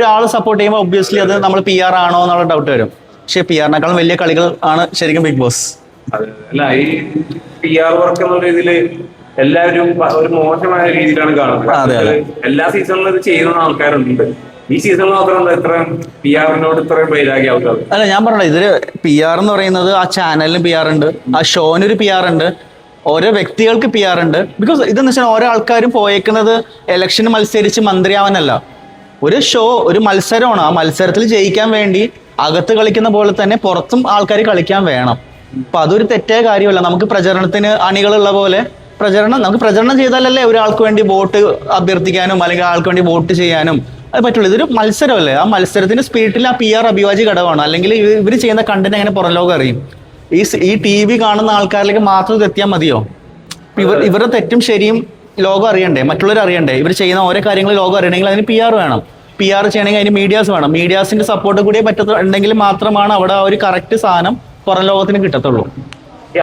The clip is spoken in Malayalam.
ഒരാൾ സപ്പോർട്ട് ചെയ്യുമ്പോൾ ഒബ്വിയസ്ലി അത് നമ്മൾ പി ആർ ആണോ എന്നുള്ള ഡൗട്ട് വരും. പക്ഷേ പി ആറിനേക്കാളും വലിയ കളികൾ ആണ് ശരിക്കും ബിഗ് ബോസ് അല്ല ഈ പി ആർ വർക്ക് എന്നുള്ള രീതിയിൽ എല്ലാവരും ഒരു മോശമായ രീതിയിലാണ് കാണുന്നത്. എല്ലാ സീസണിലും ഇത് ചെയ്യുന്ന ആൾക്കാരുണ്ട്. ഈ സീസണിൽ മാത്രം ഇത്രയും പി ആറിനോട് ഇത്രയും വൈരാഗ്യ ആൾക്കാർ അല്ല ഞാൻ പറഞ്ഞത് ഇതിൽ പി ആർ എന്ന് പറയുന്നത് ആ ചാനലിന് പി ആർ ഉണ്ട് ആ ഷോനൊരു പി ആർ ഉണ്ട് ഓരോ വ്യക്തികൾക്ക് പി ആർ ഉണ്ട്. ബിക്കോസ് ഇതെന്ന് വെച്ചാൽ ഓരോ ആൾക്കാരും പോയേക്കുന്നത് ഇലക്ഷന് മത്സരിച്ച് മന്ത്രിയാവാനല്ല. ഒരു ഷോ ഒരു മത്സരമാണ്. ആ മത്സരത്തിൽ ജയിക്കാൻ വേണ്ടി അകത്ത് കളിക്കുന്ന പോലെ തന്നെ പുറത്തും ആൾക്കാർ കളിക്കാൻ വേണം. അപ്പൊ അതൊരു തെറ്റായ കാര്യമല്ല. നമുക്ക് പ്രചരണത്തിന് അണികളുള്ള പോലെ പ്രചരണം നമുക്ക് പ്രചരണം ചെയ്താലല്ലേ ഒരാൾക്ക് വേണ്ടി വോട്ട് അഭ്യർത്ഥിക്കാനും അല്ലെങ്കിൽ ആൾക്ക് വേണ്ടി വോട്ട് ചെയ്യാനും അത് പറ്റുള്ളൂ. ഇതൊരു മത്സരമല്ലേ? ആ മത്സരത്തിന്റെ സ്പിരിറ്റിൽ ആ പി ആർ അഭിവാജ്യ ഘടകമാണ്. അല്ലെങ്കിൽ ഇവർ ചെയ്യുന്ന കണ്ടന്റ് അങ്ങനെ പുറം ലോകം അറിയും? ഈ ഈ ടി വി കാണുന്ന ആൾക്കാരിലേക്ക് മാത്രം ഇതെത്തിയാൽ മതിയോ? ഇവർ ഇവരുടെ തെറ്റും ശരിയും ലോകം അറിയണ്ടേ? മറ്റുള്ളവർ അറിയണ്ടേ ഇവർ ചെയ്യുന്ന ഓരോ കാര്യങ്ങൾ ലോകം അറിയണമെങ്കിൽ അതിന് പി ആർ വേണം. പി ആർ ചെയ്യണമെങ്കിൽ അതിന് മീഡിയാസ് വേണം. മീഡിയാസിന്റെ സപ്പോർട്ട് കൂടിയേ പറ്റത്തുണ്ടെങ്കിൽ മാത്രമാണ് അവിടെ ആ ഒരു കറക്റ്റ് സാധനം പുറം ലോകത്തിന് കിട്ടത്തുള്ളൂ.